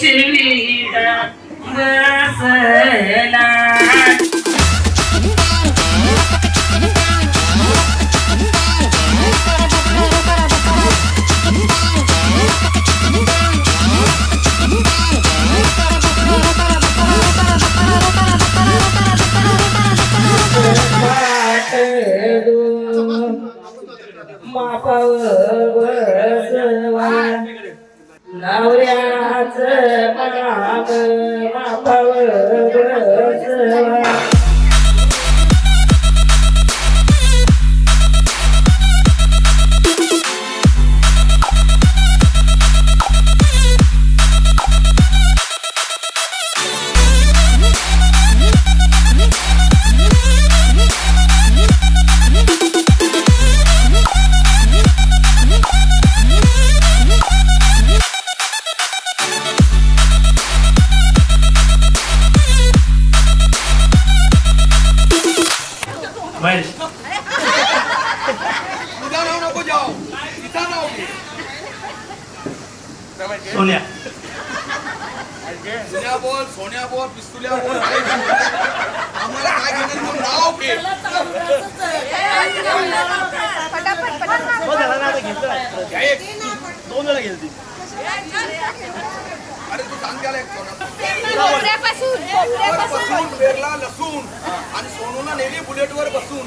செல்வீதா வாசலா my power. नवऱ्याच माप मापावर बसवा नको जाऊ. इथं नाव घे सोन्या. सोन्या बोल सोन्या बोल पिस्तुल्या बोल. आम्हाला काय घेणार मग? नाव घे. दोन गेलती अरे तू सांग त्याला एक सोना कोपऱ्यापासून कोपऱ्यापासून. बसून आणि सोनूला नेली बुलेटवर बसून.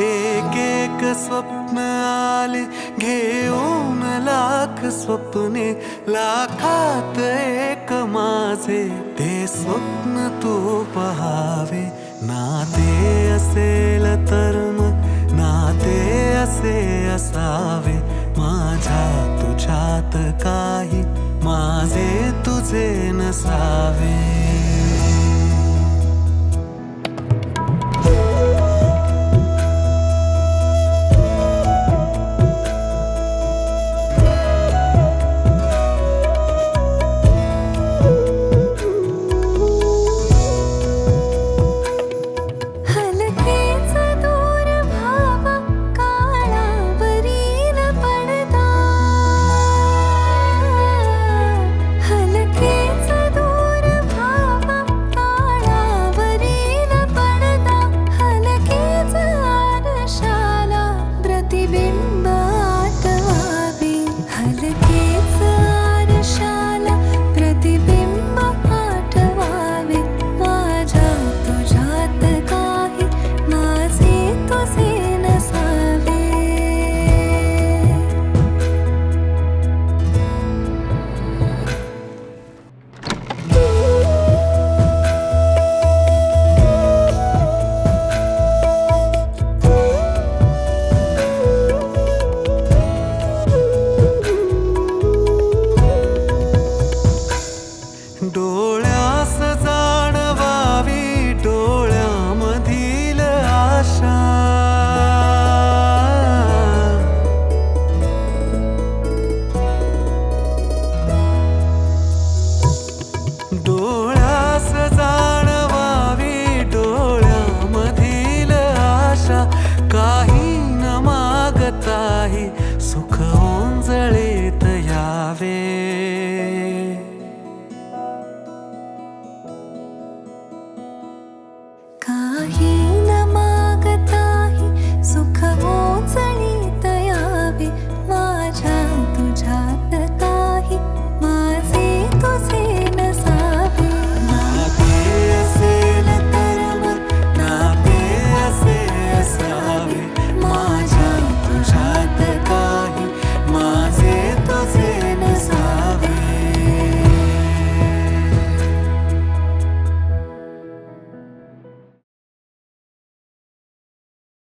एक एक स्वप्न आले घेऊन लाख स्वप्ने लाखात एक माझे. ते स्वप्न तू पहावे. नाते असेल तर मग नाते असे असावे. माझ्या तुझ्यात काही माझे तुझे नसावे.